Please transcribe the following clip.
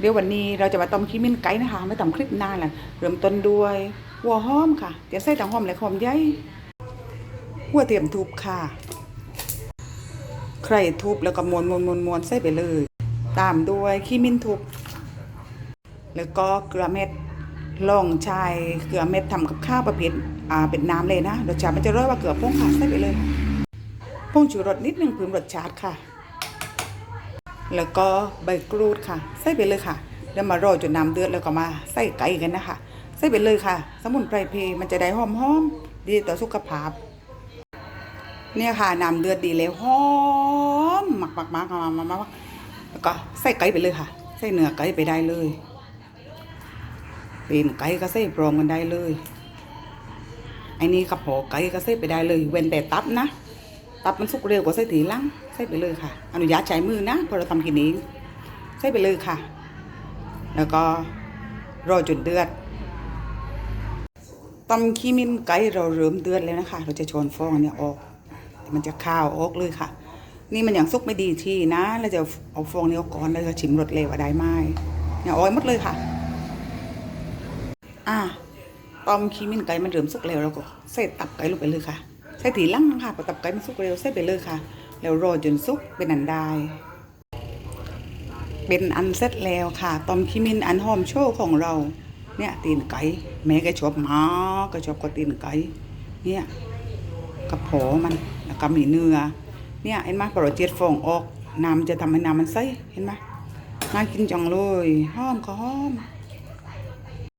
เดี๋ยววันนี้เราจะมาต้มขี้มิ้นไก่นะคะไม่ต้มคลิปหน้าแหละเริ่มต้นด้วยหัวหอมค่ะจะใส่ถังหอมและหอมใหญ่หัวเทียมทุบค่ะ ใครทุบแล้วก็มวนมวนมวนมวนใส่ไปเลย ตามด้วยขี้มิ้นทุบ แล้วก็เกลือเม็ดลองชายเกลือเม็ดทำกับข้าวประเภทอ่าเป็นน้ำเลยนะรสชาติมันจะร้อยว่าเกลือพงค่ะใส่ไปเลยค่งชูรสนิดนึงเพิ่มรสชาติค่ะ แล้วก็ใบกรูดค่ะ ใส่ไปเลยค่ะแล้วมารอจนน้ำเดือดแล้วก็มาใส่ไก่กันนะคะ ใส่ไปเลยค่ะ สมุนไพรเพมันจะได้หอมๆดีต่อสุขภาพ เนี่ยค่ะน้ำเดือดดีแล้วหอมหมักหมักหมักมักหมักหมักแล้วก็ใส่ไก่ไปเลยค่ะ ใส่เนื้อไก่ไปได้เลยเป็นไก่ก็ใส่พร้อมกันได้เลยไอ้นี่กระเพาะไก่ก็ใส่ไปได้เลย เว้นแต่ตับนะ ตับมันสุกเร็วกว่าใส่ถีลังใส่ไปเลยค่ะ อนุญาตใช้มือนะเพราะเราทำกินเองใส่ไปเลยค่ะ แล้วก็รอจนเดือดตำขี้มิ้นไก่เราเริ่มเดือดแล้วนะคะ เราจะชนฟองนเนี่ยออก มันจะข้าวออกเลยค่ะ นี่มันอย่างซุกไม่ดีที่นะเราจะเอาฟองนี้ออกก่อนแล้วจะชิมรสเลวว่าได้ไหมเนี่ยเออยหมดเลยค่ะ อะตอมขี้มิ้นไก่มันเริ่มสุกแล้วเราก็ใส่ตับไก่ลงไปเลยค่ะ ส่ถีลั่งค่ะพอตับไก่มันสุกเร็วใส่ไปเลยค่ะ แล้วรอจนสุกเป็นอันได้ เป็นอันเสร็จแล้วค่ะ ตอมขี้มินอันหอมโชว์ของเรา เนี่ยตีนไก่แม่ก็ชอบมากก็ชอบก็ตีนไก่เนี่ยกระเพาะมันแล้วก็มีเนื้อเนี่ยเห็นไหมพอเราเจ็ดฟองออกน้ำจะทำให้น้ำมันใสเห็นไหมน่ากินจังเลยหอมก็หอม